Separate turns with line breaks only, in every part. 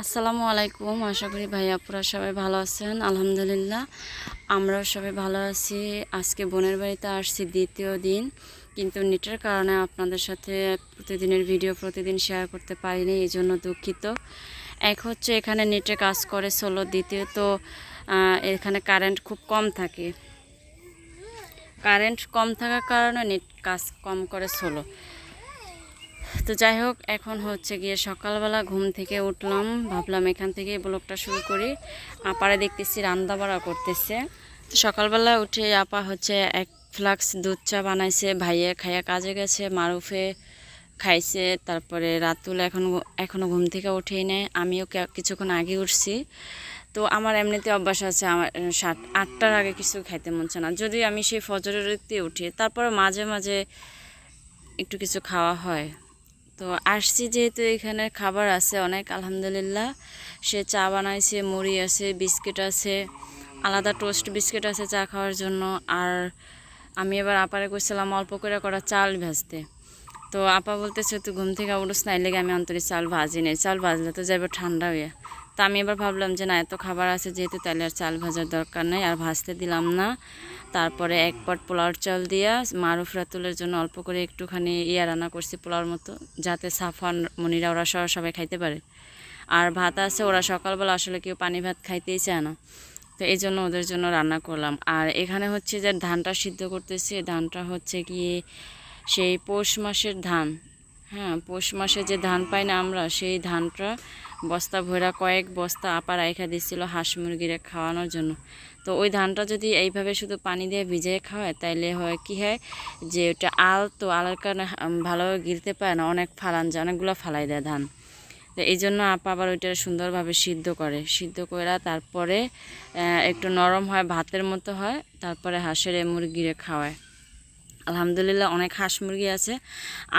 আসসালামু আলাইকুম। আশা করি ভাই আপুরা সবাই ভালো আছেন। আলহামদুলিল্লাহ, আমরাও সবাই ভালো আছি। আজকে বোনের বাড়িতে আসছি দ্বিতীয় দিন, কিন্তু নেটের কারণে আপনাদের সাথে প্রতিদিনের ভিডিও প্রতিদিন শেয়ার করতে পারিনি, এই জন্য দুঃখিত। এক হচ্ছে এখানে নেটে কাজ করে ষোলো দ্বিতীয়ত এখানে কারেন্ট খুব কম থাকে। কারেন্ট কম থাকার কারণে নেট কাজ কম করে সোলো তো যাই হোক, এখন হচ্ছে গিয়ে সকালবেলা ঘুম থেকে উঠলাম। ভাবলাম এখান থেকে ব্লগটা শুরু করি। আপারে দেখতেছি রান্না বাড়া করতেছে। তো সকালবেলা উঠে আপা হচ্ছে এক ফ্লাক্স দুধ চা বানাইছে, ভাইয়ে খাইয়া কাজে গেছে, মারুফে খাইছে, তারপরে রাতুল এখন এখনও ঘুম থেকে উঠেই নেয় আমিও কিছুক্ষণ আগে উঠছি। তো আমার এমনিতে অভ্যাস আছে, আমার সাত আটটার আগে কিছু খাইতে মন চায় না। যদি আমি সেই ফজরের উঠি তারপরে মাঝে মাঝে একটু কিছু খাওয়া হয়। তো আসছি যেহেতু এখানে খাবার আছে, অনেক আলহামদুলিল্লাহ। সে চা বানাইছে, মুড়ি আছে, বিস্কিট আছে, আলাদা টোস্ট বিস্কিট আছে চা খাওয়ার জন্য। আর আমি এবার আপারে কইছিলাম অল্প করে করা চাল ভাজতে। তো আপা বলতেছে, তুই ঘুম থেকে উঠোস না লেগে আমি অন্তরে চাল ভাজি নেই। চাল ভাজলে তো যাবে ঠান্ডা হয়ে তো আমি এবার ভাবলাম যে না, এত খাবার আছে যেহেতু তাহলে আর চাল ভাজার দরকার নেই, আর ভাজতে দিলাম না। তারপরে এক পট পোলাওর চাল দিয়া মারুফ রাতুলের জন্য অল্প করে একটুখানি ইয়া রান্না করছি পোলাওর মতো, যাতে সাফান, মনিরা ওরা সহ সবাই খাইতে পারে। আর ভাত আছে, ওরা সকালবেলা আসলে কেউ পানি ভাত খাইতেই চায় না। তো এই জন্য ওদের জন্য রান্না করলাম। আর এখানে হচ্ছে যে ধানটা সিদ্ধ করতেছি, ধানটা হচ্ছে গিয়ে সেই পৌষ মাসের ধান। হ্যাঁ পৌষ মাসে যে ধান পাই না আমরা, সেই ধানটা বস্তা ভরা কয়েক বস্তা আপা রাইখা দিচ্ছিল হাঁস মুরগিরে খাওয়ানোর জন্য। তো ওই ধানটা যদি এইভাবে শুধু পানি দিয়ে ভিজিয়ে খাওয়ায়, তাইলে হয় কি হয় যে ওটা আল তো আলার কারণে ভালোভাবে গিলতে পারে না, অনেক ফালান যায়, অনেকগুলো ফালাই দেয় ধান। তো এই জন্য আপা আবার ওইটা সুন্দরভাবে সিদ্ধ করে। সিদ্ধ করে তারপরে একটু নরম হয়, ভাতের মতো হয়, তারপরে হাঁসের মুরগিরে খাওয়ায়। আলহামদুলিল্লাহ অনেক হাঁস মুরগি আছে।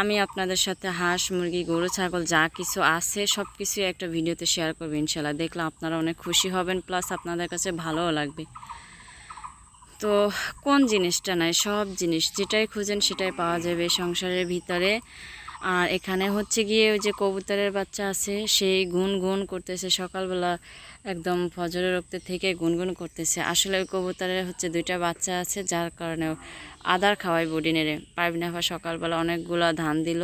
আমি আপনাদের সাথে হাঁস, মুরগি, গরু, ছাগল যা কিছু আছে সব কিছু একটা ভিডিওতে শেয়ার করব ইনশাল্লাহ দেখলে আপনারা অনেক খুশি হবেন প্লাস আপনাদের কাছে ভালোও লাগবে। তো কোন জিনিসটা নাই? সব জিনিস যেটাই খুঁজেন সেটাই পাওয়া যাবে সংসারের ভিতরে। আর এখানে হচ্ছে গিয়ে ওই যে কবুতরের বাচ্চা আছে, সেই গুন গুন করতেছে। সকালবেলা একদম ফজরের রক্তে থেকে গুনগুন করতেছে। আসলে ওই কবুতরের হচ্ছে দুইটা বাচ্চা আছে, যার কারণে আদার খাওয়াই বডিনেরে পারবিনাফা সকালবেলা অনেকগুলো ধান দিল,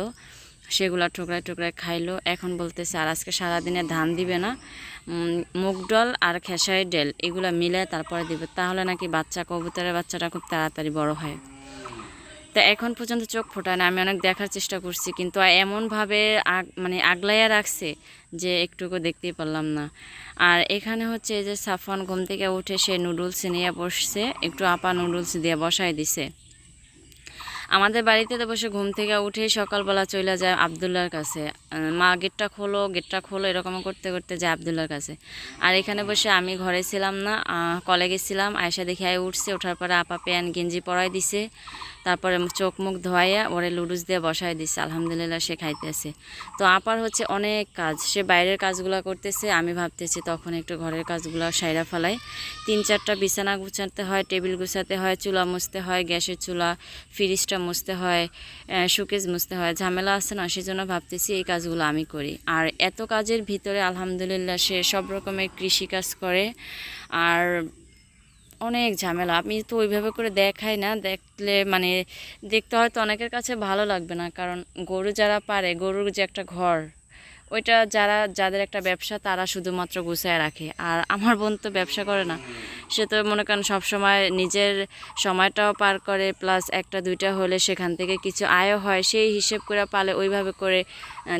সেগুলা টুকরায় টুকরায় খাইলো। এখন বলতেছে, আর আজকে সারাদিনে ধান দিবে না মুগ ডাল আর খেসারি ডাল, এগুলো মিলে তারপরে দিবে। তাহলে নাকি বাচ্চা, কবুতরের বাচ্চাটা খুব তাড়াতাড়ি বড় হয়। তা এখন পর্যন্ত চোখ ফোটায় না, আমি অনেক দেখার চেষ্টা করছি, কিন্তু এমনভাবে মানে আগলাইয়া রাখছে যে একটুকু দেখতেই পারলাম না। আর এখানে হচ্ছে যে সাফন ঘুম থেকে উঠে সে নুডলস নিয়ে বসছে, একটু আপা নুডলস দিয়ে বসায় দিছে। আমাদের বাড়িতে তো বসে ঘুম থেকে উঠে সকালবেলা চলে যায় আবদুল্লার কাছে। মা গেটটা খোলো গেটটা খোলো, এরকম করতে করতে যায় আবদুল্লার কাছে। আর এখানে বসে আমি ঘরে ছিলাম না কলে গেছিলাম আয়সা দেখে আয় উঠছে ওঠার পরে আপা প্যান, গেঞ্জি পরাই দিছে। তারপরে চোখ মুখ ধোয়াইয়া ওরে লুডুস দিয়ে বসাই দিছে, আলহামদুলিল্লাহ সে খাইতেছে। তো আপার হচ্ছে অনেক কাজ, সে বাইরের কাজগুলো করতেছে, আমি ভাবতেছি তখন একটু ঘরের কাজগুলো সাইরা ফেলাই। তিন চারটা বিছানা গুছাতে হয়, টেবিল গুছাতে হয়, চুলা মুছতে হয়, গ্যাসের চুলা, ফ্রিজটা মুছতে হয় সুকেজ মুছতে হয়, ঝামেলা আছে না, সেজন্য ভাবতেছি এই কাজগুলো আমি করি। আর এত কাজের ভিতরে আলহামদুলিল্লাহ সে সব রকমের কৃষিকাজ করে, আর অনেক ঝামেলা। আমি তো ওইভাবে করে দেখাই না, দেখলে মানে দেখতে হয়তো অনেকের কাছে ভালো লাগবে না, কারণ গরু যারা পারে, গরুর যে একটা ঘর ওইটা যারা, যাদের একটা ব্যবসা তারা শুধুমাত্র গুছায় রাখে। আর আমার বোন তো ব্যবসা করে না। সে তো মনে করেন সবসময় নিজের সময়টাও পার করে প্লাস একটা, দুইটা হলে সেখান থেকে কিছু আয়ও হয়। সেই হিসেব করে পালে ওইভাবে করে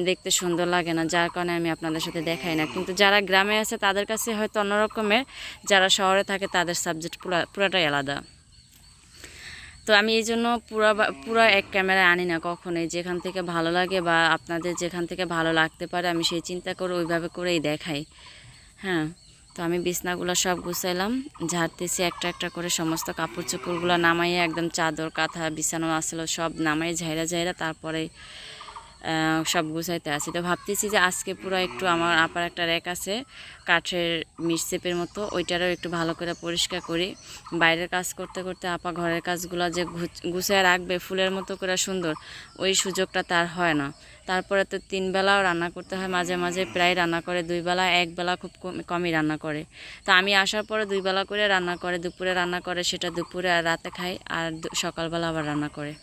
দেখতে সুন্দর লাগে না। যার কারণে আমি আপনাদের সাথে দেখাই না। কিন্তু যারা গ্রামে আছে তাদের কাছে হয়তো অন্যরকমের, যারা শহরে থাকে তাদের সাবজেক্ট পুরা, পুরাটাই আলাদা। তো আমি এই জন্য পুরা পুরা এক ক্যামেরা আনি না কখনোই। যেখান থেকে ভালো লাগে বা আপনাদের যেখান থেকে ভালো লাগতে পারে, আমি সেই চিন্তা করে ওইভাবে করেই দেখাই। হ্যাঁ তো আমি বিছনাগুলো সব গুছাইলাম, ঝাড়তেছি একটা একটা করে সমস্ত কাপড় চোপড়গুলো নামাইয়ে একদম চাদর, কাঁথা, বিছানো আসলো, সব নামাই ঝাইরা ঝাইরা তারপরে সব গুছাইতে আছি। তো ভাবতেছি যে আজকে পুরো একটু আমার আপার একটা র্যাক আছে, কাঠের মিরসেপের মতো, ওইটারও একটু ভালো করে পরিষ্কার করি। বাইরের কাজ করতে করতে আপা ঘরের কাজগুলো যে গুছ- গুছিয়ে রাখবে, ফুলের মতো করে সুন্দর, ওই সুযোগটা তার হয় না। তারপরে তো তিন বেলাও রান্না করতে হয়, মাঝে মাঝে প্রায় রান্না করে, দুই বেলা, এক বেলা খুব কম- কমই রান্না করে। তো আমি আসার পরে দুই বেলা করে রান্না করে, দুপুরে রান্না করে, সেটা দুপুরে আর রাতে খাই, আর সকালবেলা আবার রান্না করে।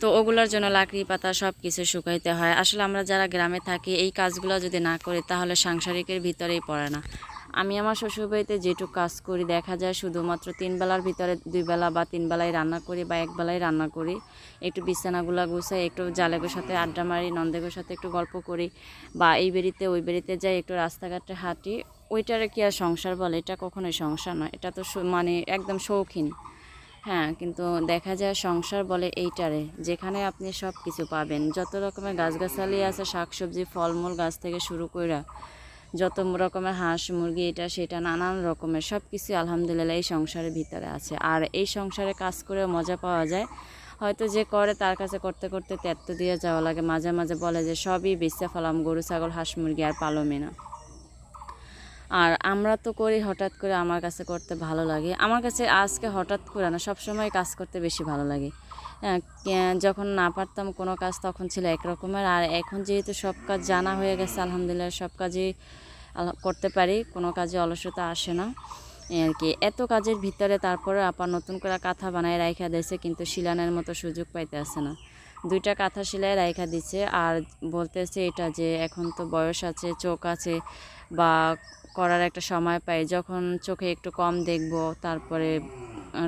তো ওগুলোর জন্য লাকড়ি পাতা সব কিছু শুকাইতে হয়। আসলে আমরা যারা গ্রামে থাকি, এই কাজগুলো যদি না করি, তাহলে সাংসারিকের ভিতরেই পড়ে না। আমি আমার শ্বশুরবাড়িতে যেটুকু কাজ করি, দেখা যায় শুধুমাত্র তিন বেলার ভিতরে দুই বেলা বা তিন বেলায় রান্না করি বা এক বেলায় রান্না করি। একটু বিছানাগুলো গুছাই, একটু জালেগোর সাথে আড্ডা মারি, নন্দেগোর সাথে একটু গল্প করি বা এই বেরিতে ওই বেরিতে যাই, একটু রাস্তাঘাটে হাঁটি। ওইটারে কি আর সংসার বলে? এটা কখনোই সংসার নয়। এটা তো মানে একদম শৌখিন। হ্যাঁ কিন্তু দেখা যায় সংসার বলে এইটারে, যেখানে আপনি সব কিছু পাবেন। যত রকমের গাছগাছালি আছে, শাকসবজি, ফলমূল গাছ থেকে শুরু করে যত রকমের হাঁস, মুরগি, এটা সেটা, নানান রকমের সব কিছু আলহামদুলিল্লাহ এই সংসারের ভিতরে আছে। আর এই সংসারে কাজ করে মজা পাওয়া যায়। হয়তো যে করে, তার কাছে করতে করতে তেত্ত দিয়ে যাওয়া লাগে। মাঝে মাঝে বলে যে, সবই বেচতে ফেলাম, গরু, ছাগল, হাঁস, মুরগি আর পালমে না। আর আমরা তো করি হঠাৎ করে আমার কাছে করতে ভালো লাগে। আমার কাছে আজকে হঠাৎ করে না সবসময় কাজ করতে বেশি ভালো লাগে। হ্যাঁ, যখন না পারতাম কোনো কাজ তখন ছিল একরকমের। আর এখন যেহেতু সব কাজ জানা হয়ে গেছে আলহামদুলিল্লাহ সব কাজই করতে পারি কোনো কাজে অলসতা আসে না। আর কি এত কাজের ভিতরে তারপরে আবার নতুন করে কাঁথা বানায় রাইখা দিয়েছে কিন্তু শিলানের মতো সুযোগ পাইতে আসে না। দুইটা কাঁথা সেলাই রাইখা দিচ্ছে আর বলতেছে এটা যে এখন তো বয়স আছে চোখ আছে বা করার একটা সময় পাই। যখন চোখে একটু কম দেখব, তারপরে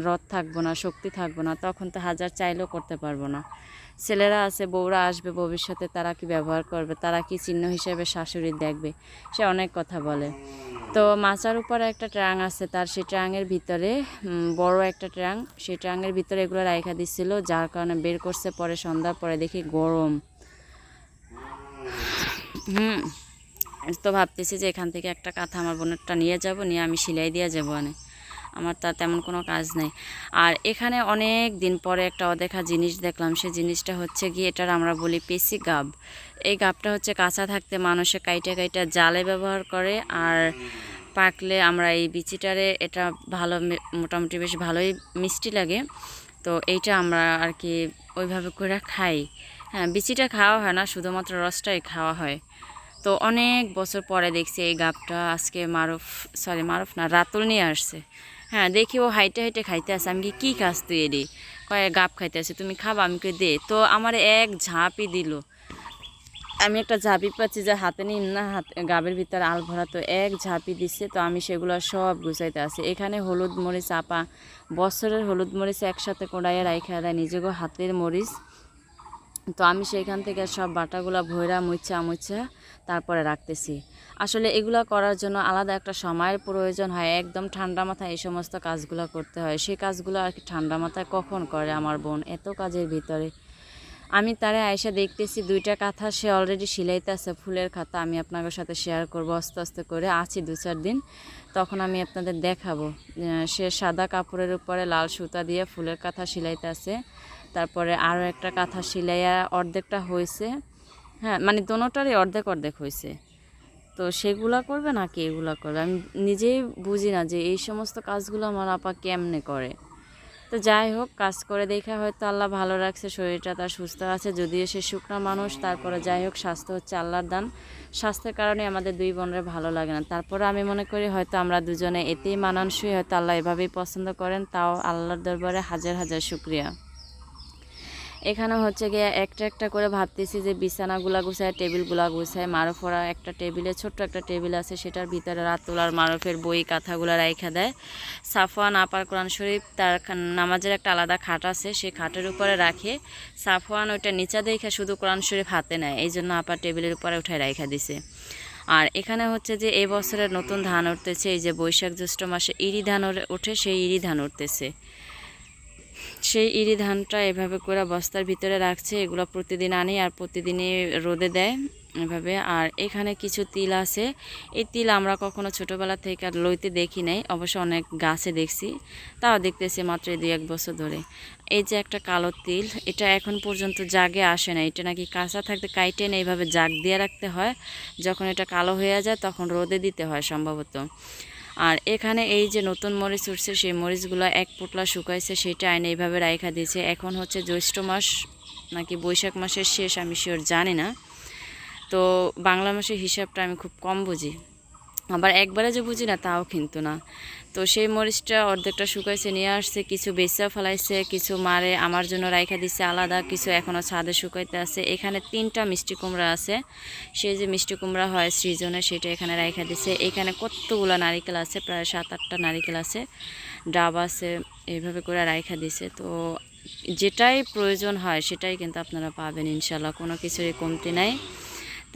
রথ থাকব না, শক্তি থাকব না, তখন তো হাজার চাইলেও করতে পারব না। ছেলেরা আছে, বউরা আসবে ভবিষ্যতে, তারা কি ব্যবহার করবে, তারা কি চিহ্ন হিসেবে শাশুড়ি দেখবে, সে অনেক কথা বলে। তো মাচার উপরে একটা ট্রাং আছে, তার সেই ট্রাঙের ভিতরে বড় একটা ট্রাং, সেই ট্রাঙের ভিতরে এগুলো রাইখা দিছিল, যার কারণে বের করছে পরে সন্ধ্যার পরে দেখি গরম। হুম। তো ভাবতেছি যে এখান থেকে একটা কাঁথা আমার বোনেরটা নিয়ে যাব, নিয়ে আমি সেলাই দিয়ে যাব আনে। আমার তা তেমন কোনো কাজ নেই। আর এখানে অনেক দিন পরে একটা অদেখা জিনিস দেখলাম সেই জিনিসটা হচ্ছে গিয়ে এটার আমরা বলি পেসি গাব। এই গাবটা হচ্ছে কাঁচা থাকতে মানুষে কাইটা কাইটা জালে ব্যবহার করে আর পাকলে আমরা এই বিচিটারে এটা ভালো মোটামুটি বেশ ভালোই মিষ্টি লাগে। তো এইটা আমরা আর কি ওইভাবে করে খাই। হ্যাঁ বিচিটা খাওয়া হয় না, শুধুমাত্র রসটাই খাওয়া হয়। তো অনেক বছর পরে দেখছি এই গাবটা। আজকে মারুফ সরি মারুফ না, রাতুল নিয়ে আসছে। হ্যাঁ দেখি ও হাইটে হাইটে খাইতে আসে আমি কি, কী খাস তুই এডি? কয়ে, গাব খাইতে আসে তুমি খাবা, আমি কই দে। তো আমার এক ঝাঁপই দিল। আমি একটা ঝাঁপি পাচ্ছি যে হাতে নিন না, হাত, গাবের ভিতরে আল ভরা। তো এক ঝাঁপি দিচ্ছে তো আমি সেগুলো সব গুছাইতে আছি এখানে হলুদ মরিচ আপা, বছরের হলুদ মরিচ একসাথে কোড়াইয়ে রাইখা দেয় নিজেকে হাতের মরিচ। তো আমি সেইখান থেকে সব বাটাগুলা ভৈরা মুচ্ছা মুচ্ছা তারপরে রাখতেছি। আসলে এগুলা করার জন্য আলাদা একটা সময়ের প্রয়োজন হয়, একদম ঠান্ডা মাথায় এই সমস্ত কাজগুলো করতে হয়। সেই কাজগুলো আর কি ঠান্ডা মাথায় কখন করে আমার বোন? এত কাজের ভিতরে। আমি তারে আয়সা দেখতেছি দুইটা কাঁথা সে অলরেডি সিলাইতে আছে ফুলের খাতা আমি আপনাদের সাথে শেয়ার করব, আস্তে আস্তে করে। আছি দু চার দিন, তখন আমি আপনাদের দেখাবো। সে সাদা কাপড়ের উপরে লাল সুতা দিয়ে ফুলের কাঁথা সিলাইতে আছে তারপরে আরও একটা কাঁথা সিলাইয়া অর্ধেকটা হয়েছে হ্যাঁ মানে দোনোটারই অর্ধেক অর্ধেক হয়েছে তো সেগুলা করবে নাকি এগুলা করবে? আমি নিজেই বুঝি না যে এই সমস্ত কাজগুলো আমার আপা কেমনে করে। তো যাই হোক, কাজ করে দেখে হয়তো আল্লাহ ভালো রাখছে, শরীরটা তার সুস্থ আছে, যদিও সে শুকনো মানুষ, তারপরে যাই হোক, স্বাস্থ্য হচ্ছে আল্লাহর দান। স্বাস্থ্যের কারণে আমাদের দুই বোনরা ভালো লাগে না। তারপরে আমি মনে করি হয়তো আমরা দুজনে এতেই মানানসই, হয়তো আল্লাহ এভাবেই পছন্দ করেন, তাও আল্লাহর দরবারে হাজার হাজার শুক্রিয়া। এখানে হচ্ছে গিয়ে একটা একটা করে ভাবতেছি যে বিছানাগুলা গুছায়, টেবিলগুলা গুছায় মারফরা একটা টেবিলে, ছোট্ট একটা টেবিল আছে, সেটার ভিতরে রাতুল আর মারফের বই, কাঁথাগুলো রাইখা দেয়। সাফওয়ান আপার কোরআন শরীফ, তার নামাজের একটা আলাদা খাট আছে সেই খাটের উপরে রাখে। সাফওয়ান ওইটা নিচা দেখে শুধু কোরআন শরীফ হাতে নেয় এই জন্য আপার টেবিলের উপরে উঠায় রাইখা দিছে। আর এখানে হচ্ছে যে এই বছরের নতুন ধান উঠতেছে, এই যে বৈশাখ জ্যৈষ্ঠ মাসে ইরি ধান ওঠে, সেই ইরি ধান উঠতেছে। সেই ইরি ধানটা এভাবে করে বস্তার ভিতরে রাখছে, এগুলো প্রতিদিন আনি আর প্রতিদিনই রোদে দেয় এভাবে। আর এখানে কিছু তিল আছে। এই তিল আমরা কখনো ছোটোবেলা থেকে আর লইতে দেখি নাই, অবশ্য অনেক গাছে দেখছি, তাও দেখতেছি মাত্র দুই এক বছর ধরে। এই যে একটা কালো তিল, এটা এখন পর্যন্ত জাগে আসে না, এটা নাকি কাঁচা থাকতে কাইটে না এইভাবে জাগ দিয়ে রাখতে হয়। যখন এটা কালো হয়ে যায়, তখন রোদে দিতে হয় সম্ভবত। আর এখানে এই যে নতুন মরিচ উঠছে, সেই মরিচগুলো এক পোটলা শুকাইছে, সেটা আইনে এইভাবে রাইখা দিয়েছে। এখন হচ্ছে জ্যৈষ্ঠ মাস নাকি বৈশাখ মাসের শেষ, আমি শিওর জানি না। তো বাংলা মাসের হিসাবটা আমি খুব কম বুঝি। আবার একবারে যে বুঝি না, তাও কিন্তু না। তো সেই মরিচটা অর্ধেকটা শুকাইছে, নিয়ে আসছে, কিছু বেচা ফেলাইছে, কিছু মারে আমার জন্য রাইখা দিছে আলাদা, কিছু এখনও ছাদে শুকাইতে আছে। এখানে তিনটা মিষ্টি কুমড়া আছে। সেই যে মিষ্টি কুমড়া হয় সৃজনে, সেটা এখানে রাইখা দিছে। এখানে কতগুলো নারিকেল আছে, প্রায় সাত আটটা নারিকেল আছে, ডাব আছে, এইভাবে করে রাইখা দিছে। তো যেটাই প্রয়োজন হয় সেটাই কিন্তু আপনারা পাবেন ইনশাল্লাহ, কোনো কিছুরই কমতি নাই।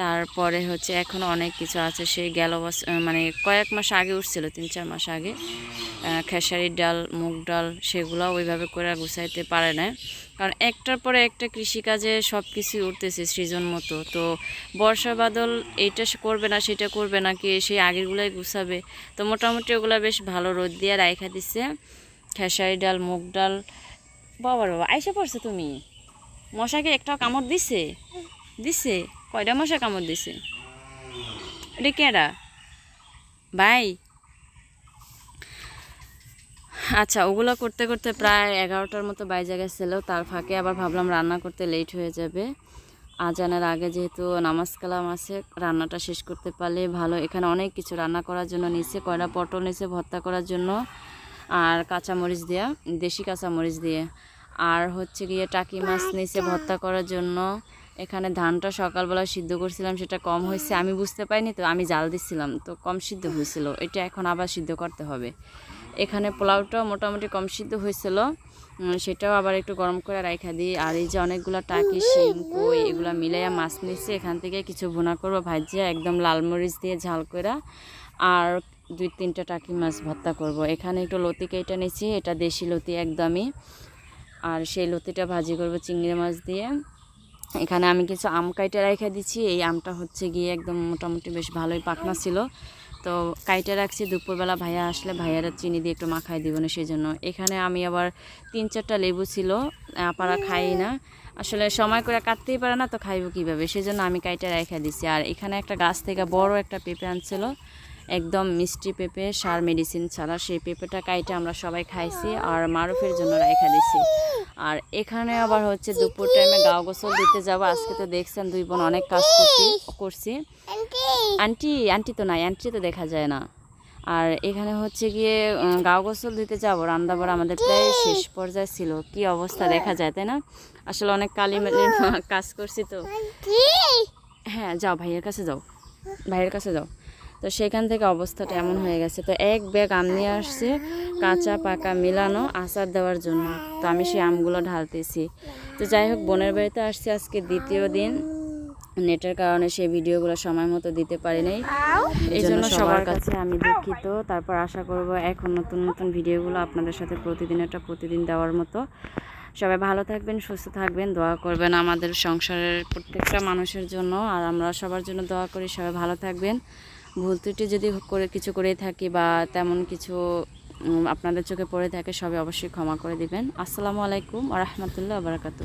তারপরে হচ্ছে এখন অনেক কিছু আছে। সেই গেল মানে কয়েক মাস আগে উঠছিল, তিন চার মাস আগে। খেসারির ডাল, মুগ ডাল সেগুলো ওইভাবে করে গুছাইতে পারে না কারণ একটার পরে একটা কৃষিকাজে সব কিছুই উঠতেছে সৃজন মতো। তো বর্ষা বাদল এইটা করবে না, সেটা করবে না কি সেই আগেরগুলাই গুছাবে। তো মোটামুটি ওগুলো বেশ ভালো রোদ দিয়ে রাইখা দিচ্ছে খেসারি ডাল, মুগ ডাল। বাবা বাবা, আইসে পড়ছো তুমি? মশাকে একটা কামড় দিছে? দিছে? কয়টা মশা কামড় দিছে? এটা কেডা? ভাই। আচ্ছা ওগুলো করতে করতে প্রায় এগারোটার মতো বাইজে গেছিল, তার ফাঁকে আবার ভাবলাম রান্না করতে লেট হয়ে যাবে। আজানের আগে যেহেতু নামাজ কালাম আছে, রান্নাটা শেষ করতে পারলে ভালো। এখানে অনেক কিছু রান্না করার জন্য নিচে কয়টা পটল নিচে ভর্তা করার জন্য। আর কাঁচামরিচ দেওয়া দেশি কাঁচামরিচ দিয়ে। আর হচ্ছে গিয়ে টাকি মাছ নিচে ভর্তা করার জন্য। এখানে ধানটা সকালবেলা সিদ্ধ করছিলাম, সেটা কম হয়েছে। আমি বুঝতে পারিনি তো, আমি জাল দিচ্ছিলাম তো কম সিদ্ধ হয়েছিল। এটা এখন আবার সিদ্ধ করতে হবে। এখানে পোলাওটাও মোটামুটি কম সিদ্ধ হয়েছিল। সেটাও আবার একটু গরম করে রাখা দিই। আর এই যে অনেকগুলো টাকি শিম কই এগুলো মিলাইয়া মাছ নিচ্ছি এখান থেকে কিছু ভুনা করব, ভাজিয়া একদম লাল মরিচ দিয়ে ঝাল করে আর দুই তিনটা টাকি মাছ ভর্তা করব। এখানে একটু লতি কেটে নিচ্ছি এটা দেশি লতি একদমই। আর সেই লতিটা ভাজি করব চিংড়ি মাছ দিয়ে। এখানে আমি কিছু আম কাইটে রেখে দিচ্ছি এই আমটা হচ্ছে গিয়ে একদম মোটামুটি বেশ ভালোই পাকনা ছিল। তো কাইটে রাখছি, দুপুরবেলা ভাইয়া আসলে ভাইয়ারা চিনি দিয়ে একটু মাখাই দিব না সেই জন্য এখানে আমি আবার তিন চারটা লেবু ছিল আপারা খাই না। আসলে সময় করে কাটতেই পারে না, তো খাইব কীভাবে? সেই জন্য আমি কাইটে রেখে দিছি। আর এখানে একটা গাছ থেকে বড় একটা পেঁপে আনছিল। একদম মিষ্টি পেঁপে সার মেডিসিন ছাড়া সেই পেঁপেটা কাইটে আমরা সবাই খাইছি আর মারুফের জন্য রেখে দিছি। আর এখানে আবার হচ্ছে দুপুর টাইমে গাও গোসল দিতে যাব। আজকে তো দেখছেন দুই বোন অনেক কাজ করছি করছি। আন্টি আন্টি তো নাই আন্টি তো দেখা যায় না। আর এখানে হচ্ছে গিয়ে গাও গোসল দিতে যাব। রান্নাবাড়া আমাদের প্রায় শেষ পর্যায়ে ছিল। কি অবস্থা দেখা যায় তাই না? আসলে অনেক কালি কাজ করছি তো। হ্যাঁ যাও ভাইয়ের কাছে যাও। ভাইয়ের কাছে যাও। তো সেখান থেকে অবস্থাটা এমন হয়ে গেছে। তো এক ব্যাগ আম নিয়ে আসছে কাঁচা পাকা মিলানো আচার দেওয়ার জন্য। তো আমি সেই আমগুলো ঢালতেছি। তো যাই হোক বোনের বাড়িতে আসছি আজকে দ্বিতীয় দিন। নেটের কারণে সেই ভিডিওগুলো সময় মতো দিতে পারি নাই। এই জন্য সবার কাছে আমি দুঃখিত। তারপর আশা করব এখন নতুন নতুন ভিডিওগুলো আপনাদের সাথে প্রতিদিন একটা প্রতিদিন দেওয়ার মতো। সবাই ভালো থাকবেন সুস্থ থাকবেন দোয়া করবেন আমাদের সংসারের প্রত্যেকটা মানুষের জন্য। আর আমরা সবার জন্য দোয়া করি সবাই ভালো থাকবেন। ভুল ত্রুটি যদি করে কিছু করে থাকি বা তেমন কিছু আপনাদের চোখে পড়ে থাকে, সবাই অবশ্যই ক্ষমা করে দিবেন। আসসালামু আলাইকুম আ রহমতুল্লাহ বারাকাতু